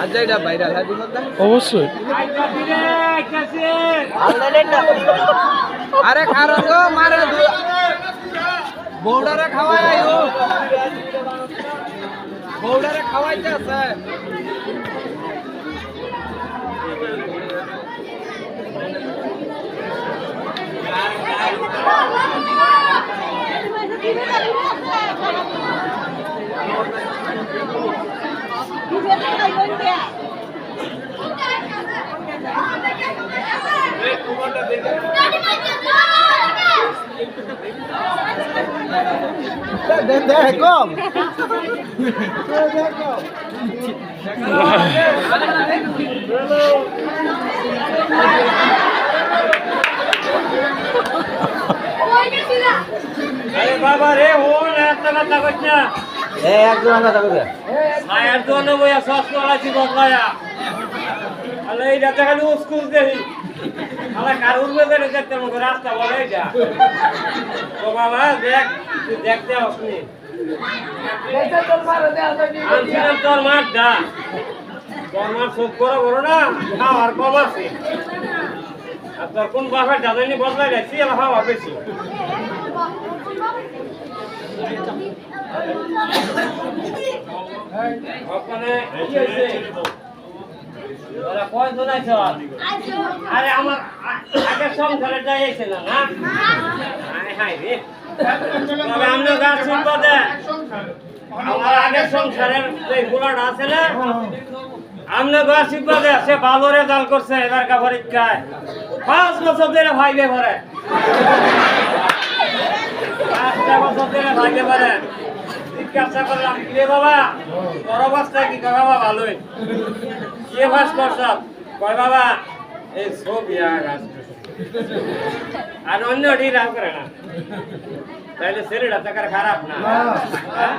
আরে গ্রামে আলা দিব অবশ্যই। আরে কারণ মারে বৌডারে খাওয়াই আইও বৌডারে খাওয়াইতে আছে। দেখো আরে বাবা রে ও না একটা কথা কইছ না একদম কথা বলবে মায়ের জন্য বইয়া সস করাছি বদলায়া আলে এই রাতে খালি উস্কুস দেহি আলা কার উঠবে করে দেখতে মতো রাস্তা বলে এটা বাবা দেখ তুই দেখতে আপনি আনছিলাম তোর মাঠটা তোর মাঠ সব বড় বড় না খাওয়ার কম আছে। আর তোর কোন বাপের জানানি বদলাই রাখছি আর খাওয়া বেশি। ওখানে কি হয়েছে ওরা কয়জন আছে আরে আমার আ- আগের সংসারে যাইছে না না? হায় হায় রে। তবে আমরা গাছ দে। আমার আগের সংসারের এই গুলাটা আছে না আমনে গাছ শুনব দে, সে ভালো রেজাল্ট করছে এবারকার পরীক্ষায়। পাঁচ বছর ধরে ভাইবে ভরে পাঁচটা বছর ধরে ভাইবে ভরে জিজ্ঞাসা করলাম কি রে বাবা, তোর অবস্থা কি? কয় বাবা, ভালোই? কে বাস করছ কয় বাবা? এই ছবি গাছ আর অন্য ডি রাগ করে না। তাহলে ছেলেটা তাকার খারাপ না। হ্যাঁ?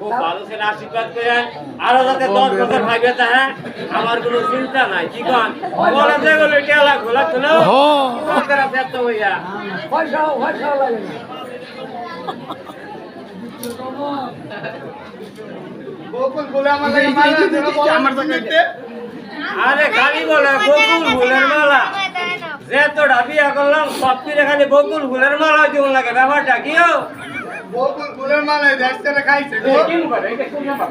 খুব ভালো ছেলে আশীর্বাদ করেন আরও যাতে দশ বছর ভাইবে তা হ্যাঁ আমার কোনো চিন্তা নাই। কি কন? বলে যে গেলো টেলা ঘোলা তুলো সরকার ব্যস্ত হইয়া। আরে খালি বলে বকুল ফুলের মালা। যে তো ডাবিয়া করলাম সব কিনে খালি বকুল ফুলের মালা কেমন লাগে ব্যাপারটা কি হো এ, কি করে এটা কোন ব্যাপার?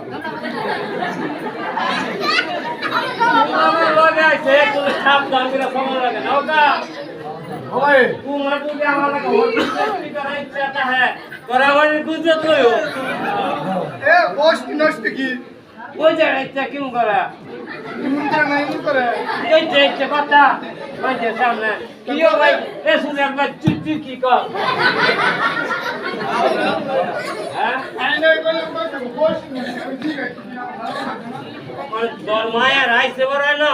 আমার লগে আছে তুমি সাবধান করে সময় লাগে না ওটা তোমার যদি আমার লাগে হোটেল টেস্টি করার ইচ্ছাটা হ্যাঁ তোরা আমার গুজরাট কইও ওই জায়গা ইচ্ছা কেমন করা এই যে ইচ্ছা কথা ওই যে সামনে কি হো ভাই এ শুনে একবার চুপ চুপ কি কর হ্যাঁ মানে তোর মায়ের আইসে বড় না।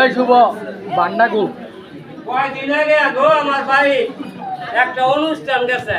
এই শুভ বান্ডাকু কয়দিন আগে গো আমার বাড়ি একটা অনুষ্ঠান গেছে।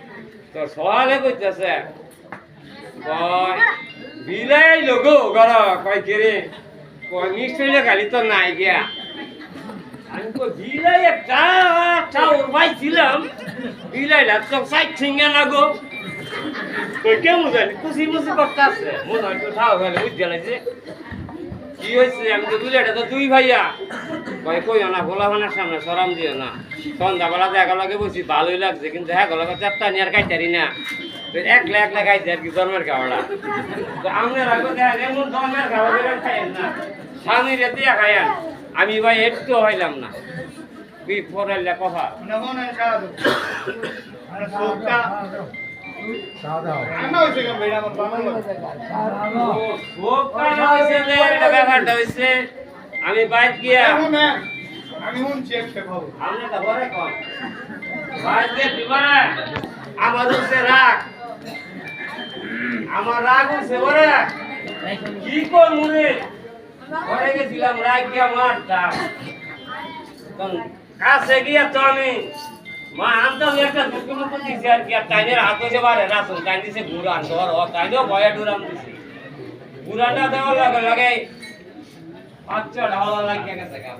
তো সকালে কইতেছে। কয়, বিলাই লগো গর কয় কে রে? কয় মিষ্টি খালি তো নাই গিয়া। আমি কই, বিলাই একটা চাউর পাইছিলাম বিলাই না তো সাইড ছিঙ্গা না গো কই, কেমন জানি খুশি মুসি করতে আছে মনে হয় তো খাওয়া গেলে বুঝতে লাগছে কি হয়েছে? আমি তো বুঝলে এটা তো দুই ভাইয়া। কয় কই না ভোলা ভানের সামনে সরাম দিও না। সন্ধ্যাবেলা দেখা লাগে বসি ভালোই লাগছে, কিন্তু হ্যাঁ গলাকে চারটা নিয়ে আর খাইতারি না। একলা একলা খাইতে আর কি, জন্মের খাওয়াটা। তো আমরা দেখা যায় জন্মের খাওয়া বেরোন না। স্বামী রে দিয়া খাইয়েন। আমি ভাই একটু হইলাম না। বি পড়াইলে কথা আমি বাইক গিয়া আমরা হচ্ছে রাগ আমার রাগ হচ্ছে ওরে কি করব রে ঘরে গেছিলাম রাগ গিয়া মারতাম কাছে গিয়া তো আমি মা আনতাম একটা দুটো মুখো দিছি আর কি আর হাত দিছে ভয়ে ডুরাম দেওয়ার লগে লগে আচ্ছা ঢালা লাগিয়ে গেছে গা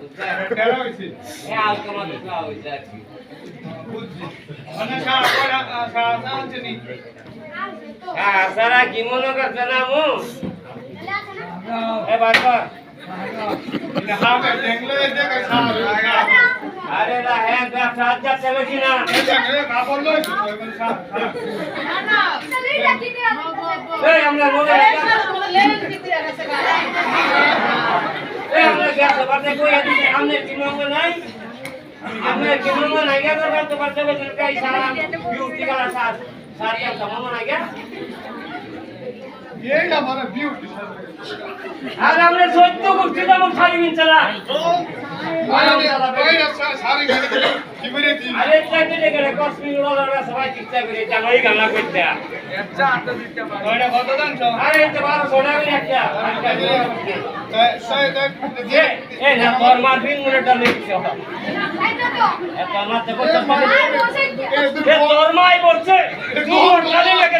হয়েছে আর কি। মানে হ্যাঁ সারা কি মনে করছে না মু? এ বাবা হ্যাঁ মানে মনে নাই কি মঙ্গ নাই গা দরকার তো বাচ্চা বাচ্চা কাই সারা বিউটি কালা সার সার কা মঙ্গ নাই গা এইটা মানে বিউটি আর আমরা সত্য করছি তো আমার শাড়ি মিনছালা সারি গেলে কি করে দিন আরে চাকরি গেলে কসমিক রোলার সবাই চিন্তা করে জামাই গানা করতে। আরে এটা বারো সোনা করে একটা। না তোর করতে পারে। মাই বলছে লাগে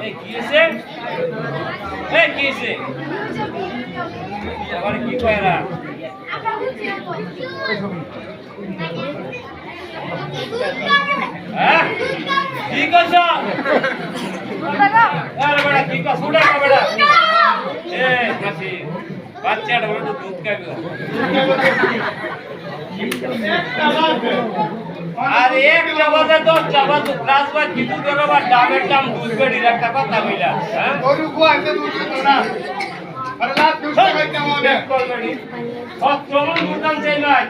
এই কিছে এই কিছে আবার কি কয়রা হ্যাঁ? কি করছ বড়া কি কর সুড়া কা বড়া এ মাছি বাচ্চাটা দুধ খাবে আর এক চাবাতে দশ গ্লাস বা কিছু বা ডাবের দাম দুধ বেড়ি একটা কথা বইলা হ্যাঁ? গরু কুয়াইছে দুধ দিত না আরে লাভ দুধ খাইতে হবে সত্যমন দুদান চাই নয়।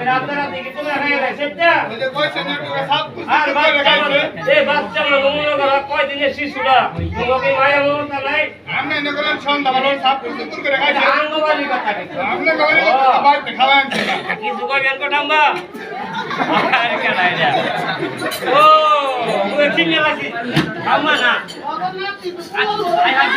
রাতে রাতে তুমি খাই রে সেটা? ওই যে কইছে না তোকে সব কিছু আর করে বাচ্চা এই বাচ্চা করো কয় দিনের শিশুরা? তোমাকে মায়া মমতা নাই? আমনে এনে করলেন সন্ধ্যা ভালো সব কিছু দূর করে খাইছে আঙ্গবাড়ি কথা কিন্তু আমনে খাওয়া আনছে। কি সুগার বের কটাম্বা আরে কেডা এটা ও ওই কিনে লাসি আমা না আই আই